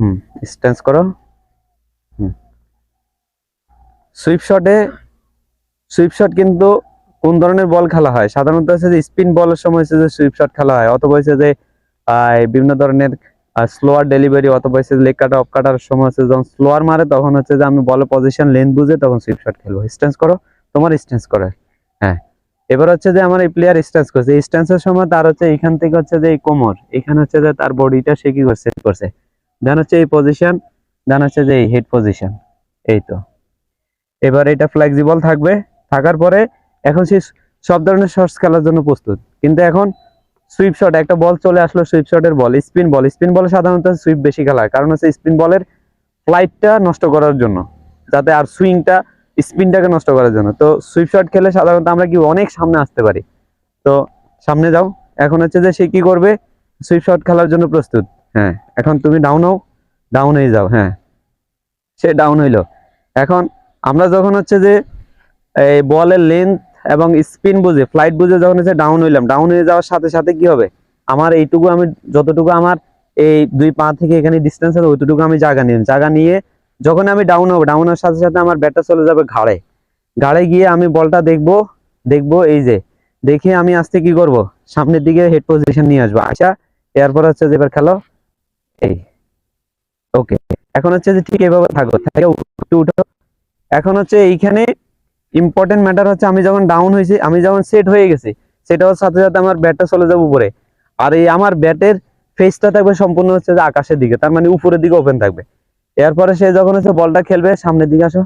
হুম stance করো। হুম। Sweep শটে সুইপ শট কিন্তু কোন ধরনের বল খেলা হয়? সাধারণত হচ্ছে যে স্পিন বলের সময় হচ্ছে যে সুইপ শট খেলা হয়, অথবা হচ্ছে যে বিভিন্ন ধরনের স্লোয়ার ডেলিভারি অথবা হচ্ছে লেগ কাটা অফ কাটার সময় হচ্ছে যখন স্লোয়ার মারে তখন হচ্ছে যে আমি বলের পজিশন লেন্থ বুঝে তখন সুইপ শট খেলব। স্ট্যান্স করো, তোমার স্ট্যান্স করে হ্যাঁ। এবার হচ্ছে যে আমার এই প্লেয়ার স্ট্যান্স করছে। স্ট্যান্সের সময় তার হচ্ছে এখান থেকে হচ্ছে যে এই কোমর, এখানে হচ্ছে যে তার বডিটা সে কি করছে করছে। হচ্ছে এই পজিশন দেন হচ্ছে যে এই হেড পজিশন এই তো। এবার এটা ফ্লেক্সিবল থাকবে, থাকার পরে এখন সে সব ধরনের শটস খেলার জন্য প্রস্তুত। কিন্তু এখন সুইপ শট একটা বল চলে আসলো সুইপ শটের বল স্পিন বল স্পিন বলে সাধারণত সুইপ বেশি খেলা হয়। কারণ হচ্ছে স্পিন বলের ফ্লাইটটা নষ্ট করার জন্য, যাতে আর সুইংটা স্পিনটাকে নষ্ট করার জন্য। তো সুইপ শট খেলে সাধারণত আমরা কি অনেক সামনে আসতে পারি। তো সামনে যাও, এখন হচ্ছে যে সে কি করবে সুইপ শট খেলার জন্য প্রস্তুত। হ্যাঁ এখন তুমি ডাউন হও ডাউন হয়ে যাও হ্যাঁ। সে ডাউন হইল। এখন আমরা যখন হচ্ছে যে, এই বলের লেন্থ এবং স্পিন বুঝে ফ্লাইট বুঝে যখন হচ্ছে ডাউন হইলাম ডাউন হয়ে যাওয়ার সাথে সাথে কি হবে? আমার এইটুকু আমি, যতটুকু আমার এই দুই পা থেকে এখানে ডিস্টেন্স আছে, ওইটুকু আমি জায়গা নিলাম। জায়গা নিয়ে যখন আমি ডাউন হব ডাউন হওয়ার সাথে সাথে আমার ব্যাটটা চলে যাবে ঘাড়ে। ঘাড়ে গিয়ে আমি বলটা দেখব দেখব এই যে, দেখে আমি আস্তে কি করব? সামনের দিকে হেড পজিশন নিয়ে আসব। আচ্ছা এরপর হচ্ছে যে এবার খেলো। এই। ওকে এখন হচ্ছে যে ঠিক এইভাবে থাকো থাকে উঠো। এখন হচ্ছে এইখানে ইম্পর্টেন্ট ম্যাটার হচ্ছে আমি যখন ডাউন হয়েছি, আমি যখন সেট হয়ে গেছি, সেটা হওয়ার সাথে সাথে আমার ব্যাটটা চলে যাবে উপরে। আর এই আমার ব্যাটের ফেসটা থাকবে সম্পূর্ণ হচ্ছে যে আকাশের দিকে, তার মানে উপরের দিকে ওপেন থাকবে। এরপরে সে যখন হচ্ছে বলটা খেলবে, সামনের দিকে আসো।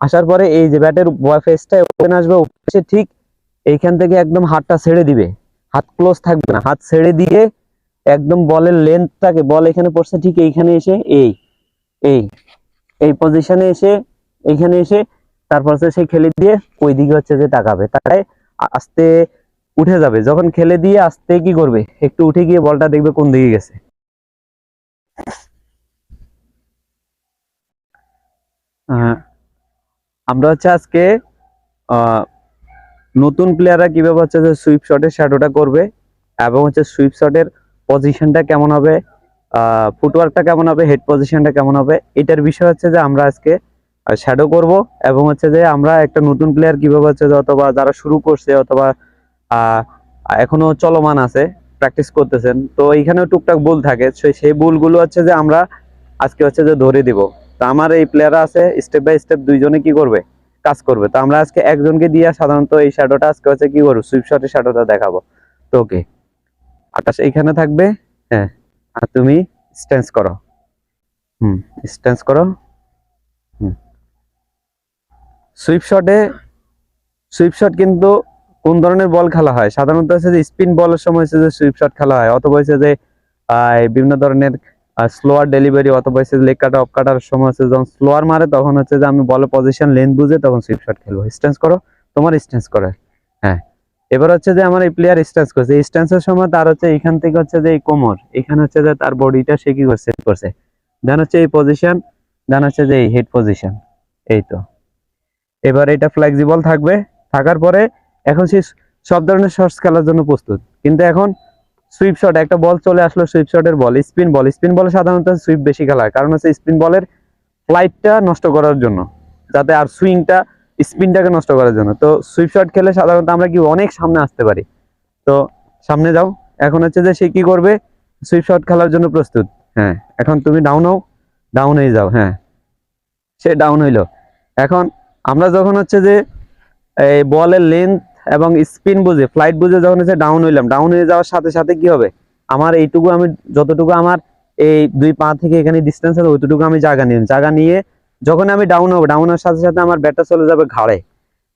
আসার পরে এই যে ব্যাটের ফেসটা ওপেন আসবে সে ঠিক এইখান থেকে একদম হাতটা ছেড়ে দিবে। হাত ক্লোজ থাকবে না, হাত ছেড়ে দিয়ে একদম বলের লেন্থটাকে বল এখানে পড়ছে ঠিক এইখানে এসে এই এই এই পজিশনে এসে এইখানে এসে তারপর সে খেলে দিয়ে ওই দিকে হচ্ছে যে তাকাবে তাই আস্তে উঠে যাবে যখন খেলে দিয়ে আস্তে কি করবে একটু উঠে গিয়ে বলটা দেখবে কোন দিকে গেছে। আহ, আমরা হচ্ছে আজকে নতুন প্লেয়াররা কীভাবে হচ্ছে সুইপ শটের শ্যাডোটা করবে এবং হচ্ছে সুইপ শটের পজিশনটা কেমন হবে ফুটওয়ার্কটা কেমন হবে হেড পজিশনটা কেমন হবে, এটার বিষয় হচ্ছে যে আমরা আজকে শ্যাডো করব এবং হচ্ছে যে আমরা একটা নতুন প্লেয়ার কীভাবে হচ্ছে অথবা যারা শুরু করছে অথবা এখনও চলমান আছে প্র্যাকটিস করতেছেন, তো এইখানেও টুকটাক ভুল থাকে সেই- ভুলগুলো হচ্ছে যে আমরা আজকে হচ্ছে যে ধরে দিব। তো আমার এই প্লেয়াররা আছে স্টেপ বাই স্টেপ দুইজনে কি করবে? কাজ করবে। তো আমরা আজকে একজনকে দিয়ে সাধারণত এই শ্যাডোটা আজকে হচ্ছে কি করব? সুইপ শটের শ্যাডোটা দেখাবো। তো ওকে আকাশ এইখানে থাকবে হ্যাঁ আর তুমি স্ট্যান্স করো। হুম স্ট্যান্স করো। হুম। সুইপ শটে সুইপ শট কিন্তু কোন ধরনের বল খেলা হয়? সাধারণত হচ্ছে যে স্পিন বলের সময় হচ্ছে যে সুইপ শট খেলা হয়, অথবা হচ্ছে যে বিভিন্ন ধরনের স্লোয়ার ডেলিভারি অথবা হচ্ছে লেগ কাটা অফ কাটার সময় হচ্ছে যখন স্লোয়ার মারে, তখন হচ্ছে যে আমি বলের পজিশন লেন্থ বুঝে তখন সুইপ শট খেলব। স্ট্যান্স করো, তোমার স্ট্যান্স করে হ্যাঁ। এবার হচ্ছে যে আমার এই প্লেয়ার স্ট্যান্স করছে। স্ট্যান্সের সময় তার হচ্ছে এখান থেকে হচ্ছে যে এই কোমর, এখানে হচ্ছে যে তার বডিটা সে কি করছে করছে। দেন হচ্ছে এই পজিশন দেন হচ্ছে যে এই হেড পজিশন এই তো। এবার এটা ফ্লেক্সিবল থাকবে। থাকার পরে এখন সে সব ধরনের শর্টস খেলার জন্য প্রস্তুত। কিন্তু এখন সুইপ শট একটা বল চলে আসলো সুইপ শটের বল স্পিন বল স্পিন বলে সাধারণত সুইপ বেশি খেলা হয়। কারণ হচ্ছে স্পিন বলের ফ্লাইটটা নষ্ট করার জন্য। যাতে আর সুইংটা স্পিনটাকে নষ্ট করার জন্য। তো সুইপ শট খেলে সাধারণত আমরা কি অনেক সামনে আসতে পারি। তো সামনে যাও। এখন হচ্ছে যে সে কি করবে? সুইপ শট খেলার জন্য প্রস্তুত। হ্যাঁ এখন তুমি ডাউন হও। ডাউন হয়ে যাও হ্যাঁ। সে ডাউন হইল। এখন আমরা যখন হচ্ছে যে এই বলের লেন্থ এবং স্পিন বুঝে ফ্লাইট বুঝে যখন হচ্ছে ডাউন হইলাম ডাউন হয়ে যাওয়ার সাথে সাথে কি হবে? আমার এইটুকু আমি, যতটুকু আমার এই দুই পা থেকে এখানে ডিস্টেন্স আছে, ওইটুকু আমি জায়গা নিলাম জায়গা নিয়ে যখন আমি ডাউন হব ডাউন হওয়ার সাথে সাথে আমার ব্যাটটা চলে যাবে ঘাড়ে।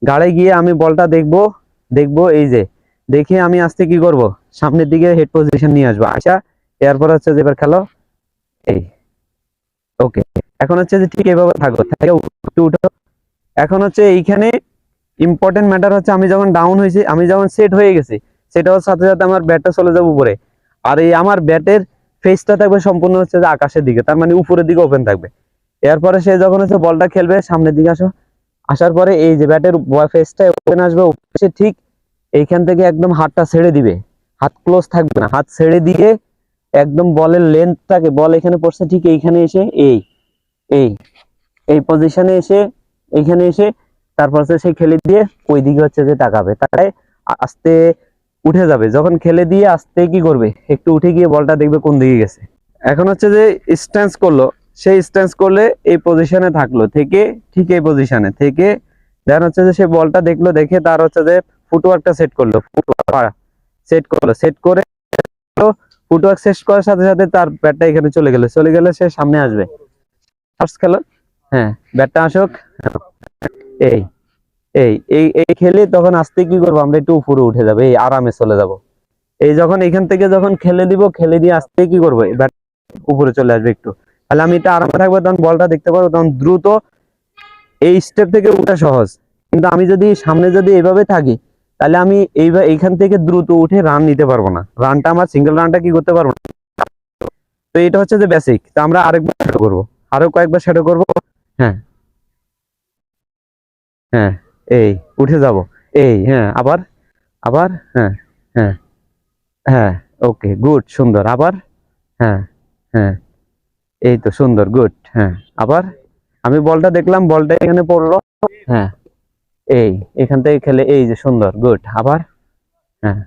ঘাড়ে গিয়ে আমি বলটা দেখব দেখব এই যে, দেখে আমি আসতে কি করব? সামনের দিকে হেড পজিশন নিয়ে আসব। আচ্ছা এরপর হচ্ছে যে এবার খেলো। এই ওকে এখন হচ্ছে যে ঠিক এইভাবে থাকো থাকে উঠো উঠো। এখন হচ্ছে এইখানে ইম্পর্টেন্ট ম্যাটার হচ্ছে আমি যখন ডাউন হয়েছি, আমি যখন সেট হয়ে গেছি সেটা হওয়ার সাথে সাথে আমার ব্যাটটা চলে যাবে উপরে। আর এই আমার ব্যাটের ফেসটা থাকবে সম্পূর্ণ হচ্ছে যে আকাশের দিকে, তার মানে উপরের দিকে ওপেন থাকবে। এরপরে সে যখন হচ্ছে বলটা খেলবে, সামনের দিকে আসো। আসার পরে এই যে ব্যাটের ফেসটা ওপেন আসবে, সে ঠিক এইখান থেকে একদম হাতটা ছেড়ে দিবে। হাত ক্লোজ থাকবে না। হাত ছেড়ে দিয়ে একদম বলের লেন্থটাকে বল এখানে পড়ছে ঠিক এইখানে এসে এই এই এই পজিশনে এসে, এইখানে এসে, তারপর সে খেলে দিয়ে ওই দিকে হচ্ছে যে তাকাবে। তাই আস্তে উঠে যাবে। যখন খেলে দিয়ে আস্তে কি করবে? একটু উঠে গিয়ে বলটা দেখবে কোন দিকে গেছে। এখন হচ্ছে যে স্ট্যান্স করল। সেই স্ট্যান্স করলে এই পজিশনে থাকল। থেকে ঠিক এই পজিশনে থেকে দেন হচ্ছে যে সে বলটা দেখল, দেখে তার হচ্ছে যে ফুটওয়ার্কটা সেট করল। সেট করল। সেট করে ফুটওয়ার্ক শেষ করার সাথে সাথে তার ব্যাটটা এখানে চলে গেল। চলে গেলে সে সামনে আসবে। খেলো? হ্যাঁ ব্যাটটা আসুক। এই এই এই এই খেলে তখন আসতে কি করব? আমরা একটু উপরে উঠে যাবে। এই আরামে চলে যাব। এই যখন এখান থেকে যখন খেলে দিব, খেলে দিয়ে আসতে কি করব? ব্যাট উপরে চলে আসবে একটু। তাহলে আমি এটা আরামে থাকব, তখন বলটা দেখতে পারব, তখন দ্রুত এই স্টেপ থেকে উঠা সহজ। কিন্তু আমি যদি সামনে যদি এইভাবে থাকি, তাহলে আমি এইবার এইখান থেকে দ্রুত উঠে রান নিতে পারব না। রানটা আমার সিঙ্গেল রানটা কি করতে পারব না? তো এটা হচ্ছে যে বেসিক তো আমরা আরেকবার শ্যাডো করব। আরও কয়েকবার শ্যাডো করব। হ্যাঁ। হ্যাঁ এই, উঠে যাব। এই হ্যাঁ আবার আবার হ্যাঁ হ্যাঁ হ্যাঁ ওকে গুড সুন্দর, আবার হ্যাঁ হ্যাঁ। এই তো সুন্দর গুড হ্যাঁ। আবার আমি বলটা দেখলাম বলটা এখানে পড়ল হ্যাঁ। এই এখান থেকে খেলে এই যে সুন্দর গুড আবার হ্যাঁ।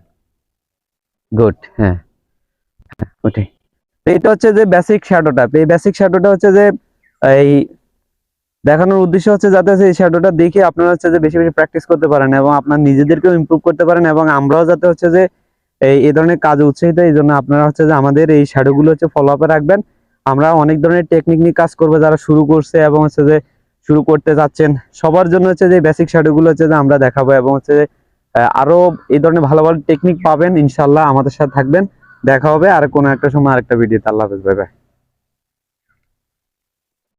গুড হ্যাঁ। হ্যাঁ, ওটাই। এটা হচ্ছে যে বেসিক শ্যাডোটা এই বেসিক শ্যাডোটা হচ্ছে যে এই দেখানোর উদ্দেশ্য হচ্ছে যাতে এই শ্যাডোটা দেখে আপনারা হচ্ছে যে বেশি বেশি প্র্যাকটিস করতে পারেন এবং আপনার নিজেদেরকেও ইমপ্রুভ করতে পারেন এবং আমরাও যাতে হচ্ছে যে এই ধরনের কাজ উৎসাহিত এই জন্য আপনারা হচ্ছে যে আমাদের এই শ্যাডোগুলো হচ্ছে ফলো আপে রাখবেন। আমরা অনেক ধরনের টেকনিক নিয়ে কাজ করব যারা শুরু করছে এবং হচ্ছে যে শুরু করতে যাচ্ছেন। সবার জন্য হচ্ছে যে বেসিক শ্যাডোগুলো হচ্ছে যে আমরা দেখাবো এবং হচ্ছে যে, আহ, আরও এই ধরনের ভালো ভালো টেকনিক পাবেন। ইনশাল্লাহ আমাদের সাথে থাকবেন। দেখা হবে আর কোনো একটা সময় আরেকটা ভিডিও আল্লাহ হাফেজ বাই